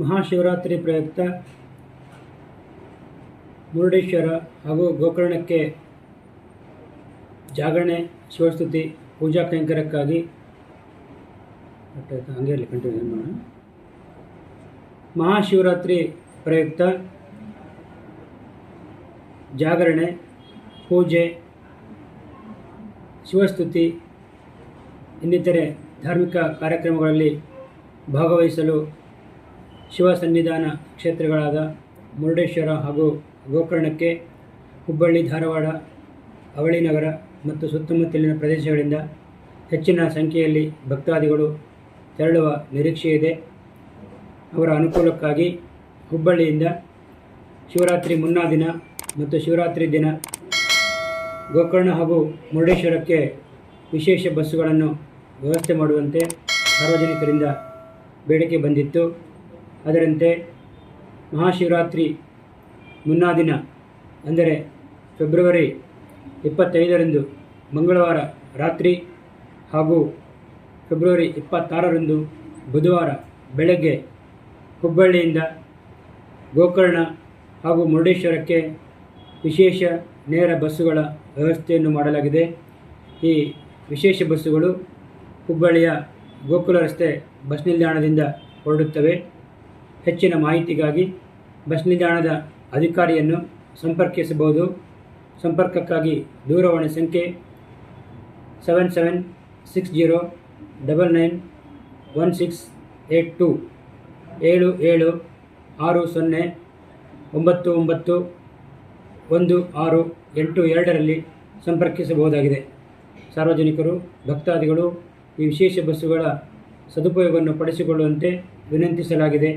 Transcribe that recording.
ಮಹಾಶಿವರಾತ್ರಿ ಪ್ರಯುಕ್ತ ಮುರುಡೇಶ್ವರ ಹಾಗೂ ಗೋಕರ್ಣಕ್ಕೆ ಜಾಗರಣೆ, ಶಿವಸ್ತುತಿ, ಪೂಜಾ ಕೈಂಕರ್ಯಕ್ಕಾಗಿ ಹಂಗೆ ಕಂಟಿನ್ಯೂ ಮಾಡೋಣ? ಮಹಾಶಿವರಾತ್ರಿ ಪ್ರಯುಕ್ತ ಜಾಗರಣೆ, ಪೂಜೆ, ಶಿವಸ್ತುತಿ, ಇನ್ನಿತರೆ ಧಾರ್ಮಿಕ ಕಾರ್ಯಕ್ರಮಗಳಲ್ಲಿ ಭಾಗವಹಿಸಲು ಶಿವ ಸನ್ನಿಧಾನ ಕ್ಷೇತ್ರಗಳಾದ ಮುರುಡೇಶ್ವರ ಹಾಗೂ ಗೋಕರ್ಣಕ್ಕೆ ಹುಬ್ಬಳ್ಳಿ, ಧಾರವಾಡ ಅವಳಿ ನಗರ ಮತ್ತು ಸುತ್ತಮುತ್ತಲಿನ ಪ್ರದೇಶಗಳಿಂದ ಹೆಚ್ಚಿನ ಸಂಖ್ಯೆಯಲ್ಲಿ ಭಕ್ತಾದಿಗಳು ತೆರಳುವ ನಿರೀಕ್ಷೆ ಇದೆ. ಅವರ ಅನುಕೂಲಕ್ಕಾಗಿ ಹುಬ್ಬಳ್ಳಿಯಿಂದ ಶಿವರಾತ್ರಿ ಮುನ್ನಾ ದಿನ ಮತ್ತು ಶಿವರಾತ್ರಿ ದಿನ ಗೋಕರ್ಣ ಹಾಗೂ ಮುರುಡೇಶ್ವರಕ್ಕೆ ವಿಶೇಷ ಬಸ್ಸುಗಳನ್ನು ವ್ಯವಸ್ಥೆ ಮಾಡುವಂತೆ ಸಾರ್ವಜನಿಕರಿಂದ ಬೇಡಿಕೆ ಬಂದಿತ್ತು. ಅದರಂತೆ ಮಹಾಶಿವರಾತ್ರಿ ಮುನ್ನಾ ದಿನ, ಅಂದರೆ ಫೆಬ್ರವರಿ ಇಪ್ಪತ್ತೈದರಂದು ಮಂಗಳವಾರ ರಾತ್ರಿ ಹಾಗೂ ಫೆಬ್ರವರಿ ಇಪ್ಪತ್ತಾರರಂದು ಬುಧವಾರ ಬೆಳಗ್ಗೆ ಹುಬ್ಬಳ್ಳಿಯಿಂದ ಗೋಕರ್ಣ ಹಾಗೂ ಮುರುಡೇಶ್ವರಕ್ಕೆ ವಿಶೇಷ ನೇರ ಬಸ್ಸುಗಳ ವ್ಯವಸ್ಥೆಯನ್ನು ಮಾಡಲಾಗಿದೆ. ಈ ವಿಶೇಷ ಬಸ್ಸುಗಳು ಹುಬ್ಬಳ್ಳಿಯ ಗೋಕುಲ ರಸ್ತೆ ಬಸ್ ನಿಲ್ದಾಣದಿಂದ ಹೊರಡುತ್ತವೆ. ಹೆಚ್ಚಿನ ಮಾಹಿತಿಗಾಗಿ ಬಸ್ ನಿಲ್ದಾಣದ ಅಧಿಕಾರಿಯನ್ನು ಸಂಪರ್ಕಿಸಬಹುದು. ಸಂಪರ್ಕಕ್ಕಾಗಿ ದೂರವಾಣಿ ಸಂಖ್ಯೆ seven seven six zero double nine one six eight two ಏಳು ಏಳು ಆರು ಸೊನ್ನೆ ಒಂಬತ್ತು ಒಂಬತ್ತು ಒಂದು ಆರು ಎಂಟು ಎರಡರಲ್ಲಿ ಸಂಪರ್ಕಿಸಬಹುದಾಗಿದೆ. ಸಾರ್ವಜನಿಕರು, ಭಕ್ತಾದಿಗಳು ಈ ವಿಶೇಷ ಬಸ್ಸುಗಳ ಸದುಪಯೋಗವನ್ನು ಪಡಿಸಿಕೊಳ್ಳುವಂತೆ ವಿನಂತಿಸಲಾಗಿದೆ.